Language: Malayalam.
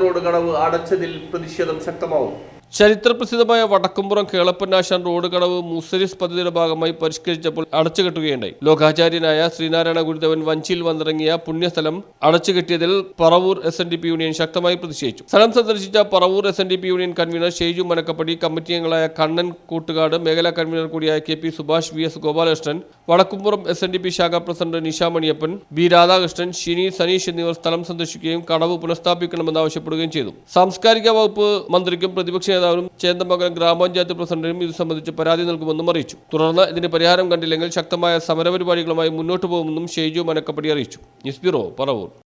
road കടവ് അടച്ചതിൽ പ്രതിഷേധം ശക്തമാവും ചരിത്രപ്രസിദ്ധമായ വടക്കുംപുറം കേളപ്പന്നാശാൻ റോഡ് കടവ് മുസരിസ് പദ്ധതിയുടെ ഭാഗമായി പരിഷ്കരിച്ചപ്പോൾ അടച്ചുകെട്ടുകയുണ്ടായി. ലോകാചാര്യനായ ശ്രീനാരായണ ഗുരുദേവൻ വഞ്ചിയിൽ വന്നിറങ്ങിയ പുണ്യസ്ഥലം അടച്ചുകെട്ടിയതിൽ Paravur S N D P union ശക്തമായി പ്രതിഷേധിച്ചു. സ്ഥലം സന്ദർശിച്ച Paravur S N D P union convener Sheju Manakkappady committee അംഗങ്ങളായ കണ്ണൻ കൂട്ടുകാട് മേഖലാ കൺവീനർ കൂടിയായ K P Subhash V S Gopalakrishnan Vadakkumpuram S N D P ശാഖാ പ്രസിഡന്റ് നിഷ മണിയപ്പൻ ബി രാധാകൃഷ്ണൻ ഷിനി സനീഷ് എന്നിവർ സ്ഥലം സന്ദർശിക്കുകയും കടവ് പുനഃസ്ഥാപിക്കണമെന്ന് ആവശ്യപ്പെടുകയും ചെയ്തു. സാംസ്കാരിക വകുപ്പ് മന്ത്രിക്കും പ്രതിപക്ഷ നേതാവിനും ചേന്ദമംഗലം ഗ്രാമപഞ്ചായത്ത് പ്രസിഡന്റിനും ഇത് സംബന്ധിച്ച് പരാതി നൽകുമെന്നും അറിയിച്ചു. തുടർന്ന് ഇതിന് പരിഹാരം കണ്ടില്ലെങ്കിൽ ശക്തമായ സമരപരിപാടികളുമായി മുന്നോട്ടു പോകുമെന്നും ഷെയ്ജു മനക്കപ്പടി അറിയിച്ചു. News bureau Paravur.